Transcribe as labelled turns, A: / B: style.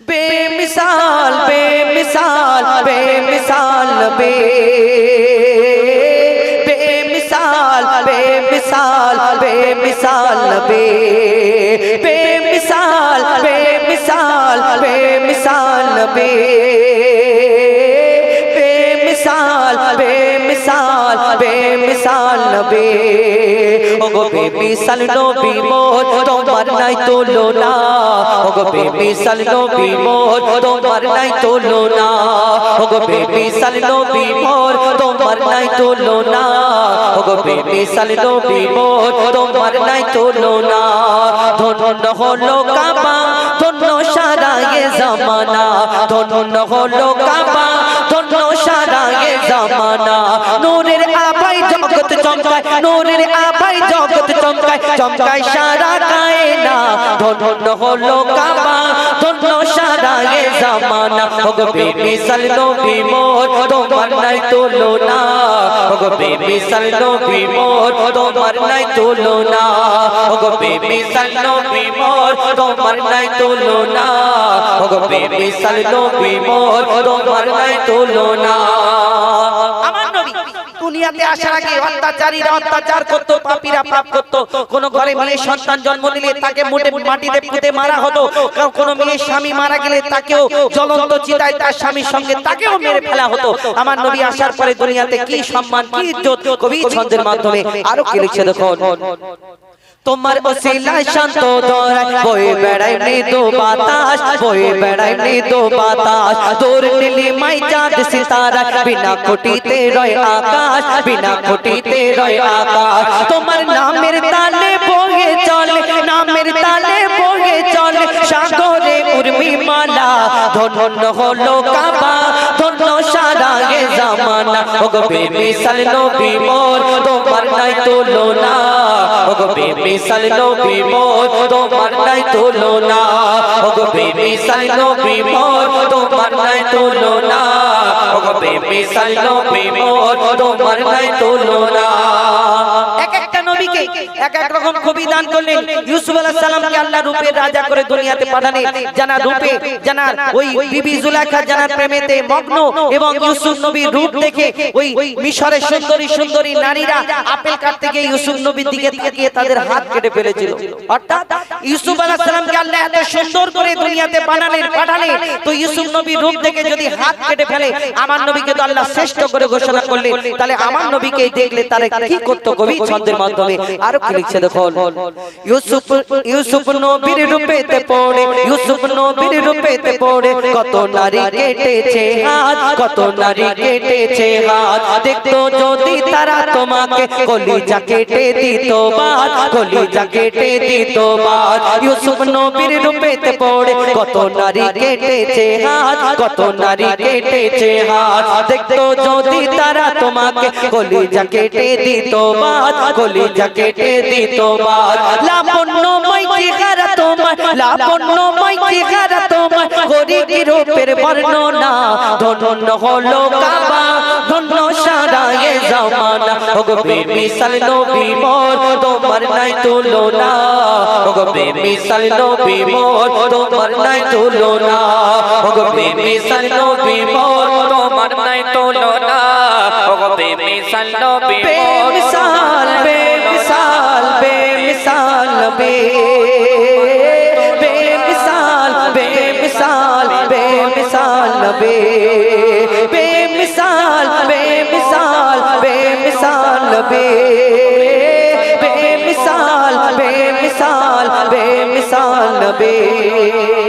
A: बेमिसाल बेमिसाल बेमिसाल बे बेमिसाल बेमिसाल बेमिसाल बे बेमिसाल बेमिसाल बेमिसाल बे बेमिसाल बेमिसाल बेमिसाल बे ओ बेमिसाल नबी मोर তোমার নাই তুলনা ওগো বেমিসাল নবী মোর তোমার নাই তুলনা ওগো বেমিসাল নবী মোর তোমার নাই তুলনা ওগো বেমিসাল নবী মোর তোমার নাই তুলনা ধন্য হলো কাবা, ধন্য সারা জামানা। ধন্য হলো কাবা, ধন্য সারা জামানা, নূরের আবাই জগৎ চমকায়, নূরের আবাই জগৎ চমকায় চমকায় সারা কায়না, ধন্য হলো কাবা, ধন্য সারা এ জামানা। ওগো বেমিসাল নবী মোর, তোমার নাই তুলনা। ওগো বেমিসাল নবী মোর, তোমার নাই তুলনা। ওগো বেমিসাল নবী মোর, তোমার নাই তুলনা। ওগো বেমিসাল নবী মোর, তোমার নাই তুলনা।
B: দুনিয়াতে আসার আগে অত্যাচারীরা অত্যাচার করত, পাপীরা পাপ করত। কোন ঘরে মেয়ে সন্তান জন্ম নিলে তাকে মোটে মাটিতে পুঁতে মারা হতো। কোন মেয়ে স্বামী মারা গেলে তাকেও জ্বলন্ত চিতায় তার স্বামীর সঙ্গে তাকেও মেরে ফেলা হতো। আমার নবী আসার পরে দুনিয়াতে কি সম্মান, কি ইজ্জত, কবি ছন্দের মাধ্যমে আরও কে লিখছে দেখুন?
A: তোমার ওসিলা শান্ত দরাই বয়ে বেড়াই মৃদু বাতাস বয়ে বেড়াই মৃদু বাতাস তোর নীলি মাই চাঁদ সিতারা বিনা খুঁটিতে রয় আকাশ বিনা খুঁটিতে রয় আকাশ তোমার নামের তালে বয়ে চলে নামের তালে বয়ে চলে সাগরে উর্মি মালা ধন্য হলো কাবা ধন্য সারা এ জামানা ওগো বেমিসাল নবী মোর তোমার নাই তুলনা ওগো বেমিসাল নবী মোর, তোমার নাই তুলনা। ওগো বেমিসাল নবী মোর, তোমার নাই তুলনা। ওগো বেমিসাল নবী মোর, তোমার নাই তুলনা।
B: নবীকে এক এক রকম কবি দান করলেন। ইউসুফ আলাইহিস সালামকে আল্লাহ রূপে রাজা করে দুনিয়াতে পাঠালেন। জানা রূপে জানা ওই বিবি জুলাইখা প্রেমেতে মগ্ন এবং ইউসুফ নবীর রূপ দেখে ওই মিশরের সুন্দরী সুন্দরী নারীরা আপেল কাটতে গিয়ে ইউসুফ নবীর দিকে তাকিয়ে তাদের হাত কেটে ফেলেছিল। অর্থাৎ ইউসুফ আলাইহিস সালামকে আল্লাহ এত সুন্দর করে দুনিয়াতে বানালেন পাঠালেন তো ইউসুফ নবীর রূপ দেখে যদি হাত কেটে ফেলে আমার নবীকে তো আল্লাহ শ্রেষ্ঠ করে ঘোষণা করলেন তাহলে আমার নবীকে দেখলে তারা কি করতো কবি ছন্দের মাধ্যমে? আরও কি লিখছে দেখুন।
A: ইউসুফ ইউসুফ নবীর রূপেতে পড়ে ইউসুফ নবীর রূপেতে পড়ে কত নারী কেটেছে হাত কত নারী কেটেছে হাত। দেখতো যদি তারা তোমাকে কলিজা কেটে দিত বাদ কলিজা কেটে দিত বাদ ইউসুফ নবীর রূপেতে পড়ে কত নারী কেটেছে হাত কত নারী কেটেছে হাত। দেখতো যদি তারা তোমাকে কলিজা কেটে দিত বাদ কলিজা কেটে দিত বাদ লাবণ্যময় চেহারা তোমার লাবণ্যময় চেহারা তোমার। কি রূপের বর্ণনা, ধন্য হলো কাবা, ধন্য সারা এ জামানা। ওগো বেমিসাল নবী মোর, তোমার নাই তুলনা। ওগো বেমিসাল নবী মোর, তোমার নাই তুলনা। ওগো বেমিসাল নবী মোর, তোমার নাই তুলনা। ওগো বেমিসাল নবী মোর বেমিসাল বেমিসাল বে বেমিসাল বেমিসাল বেমিসাল বে বেমিসাল বেমিসাল বেমিসাল বে বেমিসাল বেমিসাল বেমিসাল বে